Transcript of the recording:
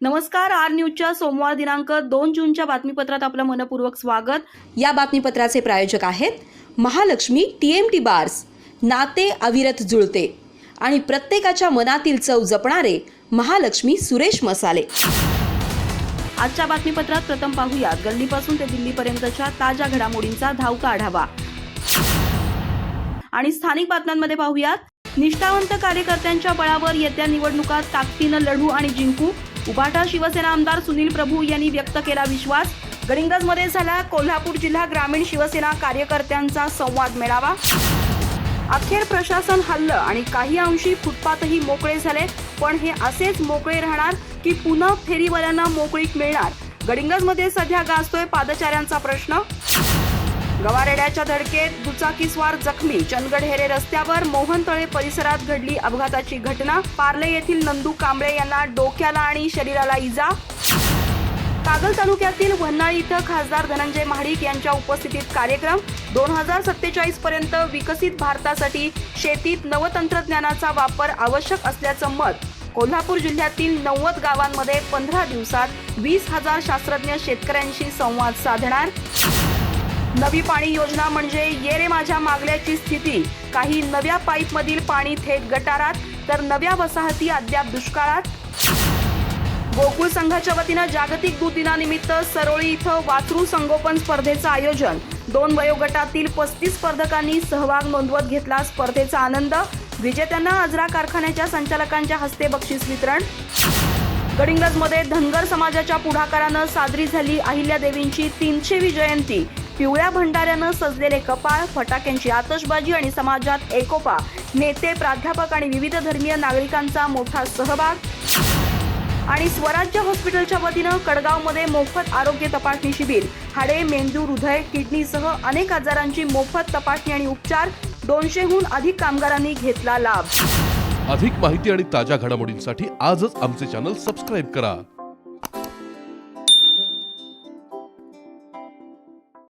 नमस्कार आर न्यूजच्या सोमवार दिनांक दोन जूनच्या बातमीपत्रात आपलं मनपूर्वक स्वागत. या बातमीपत्राचे प्रायोजक आहेत Mahalakshmi T M T bars नाते अविरत जुळते आणि प्रत्येकाच्या मनातील चव जपणारे महालक्ष्मी सुरेश मसाले. आजच्या बातमीपत्रात प्रथम पाहूयात गल्लीपासून ते दिल्लीपर्यंतच्या ताज्या घडामोडींचा धावता आढावा. आणि स्थानिक बातम्यांमध्ये पाहूयात. निष्ठावंत कार्यकर्त्यांच्या बळावर येत्या निवडणुकात ताकदीनं लढू आणि जिंकू उभाटा शिवसेना आमदार सुनील प्रभू यांनी व्यक्त केला विश्वास. गडिंगजमध्ये झाला कोल्हापूर जिल्हा ग्रामीण शिवसेना कार्यकर्त्यांचा संवाद मेळावा. अखेर प्रशासन हल्लं आणि काही अंशी फुटपाथही मोकळे झाले पण हे असेच मोकळे राहणार की पुन्हा फेरीवाल्यांना मोकळीक मिळणार? गडिंगजमध्ये सध्या गाजतोय पादचाऱ्यांचा प्रश्न. गवारेड्याच्या धडकेत दुचाकीस्वार जखमी. चंदगड हेरे रस्त्यावर मोहनतळे परिसरात घडली अपघाताची घटना. पार्ले येथील नंदू कांबळे यांना डोक्याला आणि शरीराला इजा. कागल तालुक्यातील वन्हाळी इथं खासदार धनंजय महाडिक यांच्या उपस्थितीत कार्यक्रम. दोन हजार सत्तेचाळीस पर्यंत विकसित भारतासाठी शेतीत नवतंत्रज्ञानाचा वापर आवश्यक असल्याचं मत. कोल्हापूर जिल्ह्यातील नव्वद गावांमध्ये पंधरा दिवसात वीस हजार शास्त्रज्ञ शेतकऱ्यांशी संवाद साधणार. नवी पाणी योजना म्हणजे ये रे माझ्या मागल्याची स्थिती. काही नव्या पाईपमधील पाणी थेट गटारात तर नव्या वसाहती अद्याप दुष्काळात. गोकुळ संघाच्या वतीनं जागतिक दूध दिनानिमित्त सरोळी इथं वासरू संगोपन स्पर्धेचं आयोजन. दोन वयोगटातील पस्तीस स्पर्धकांनी सहभाग नोंदवत घेतला स्पर्धेचा आनंद. विजेत्यांना आजरा कारखान्याच्या संचालकांच्या हस्ते बक्षीस वितरण. गडिंगजमध्ये धनगर समाजाच्या पुढाकारानं साजरी झाली अहिल्यादेवींची तीनशेवी जयंती. पिवळ्या भंडाऱ्यानं सजलेले कपाळ फटाक्यांची आतषबाजी आणि समाजात एकोपा. नेते प्राध्यापक आणि विविध धर्मीय नागरिकांचा मोठा सहभाग. आणि स्वराज्य हॉस्पिटलच्या वतीनं कडगावमध्ये मोफत आरोग्य तपासणी शिबिर. हाडे मेंदू हृदय किडनीसह अनेक आजारांची मोफत तपासणी आणि उपचार दोनशेहून अधिक कामगारांनी घेतला लाभ. अधिक माहिती आणि ताज्या घडामोडींसाठी आजच आमचे चॅनल सबस्क्राईब करा.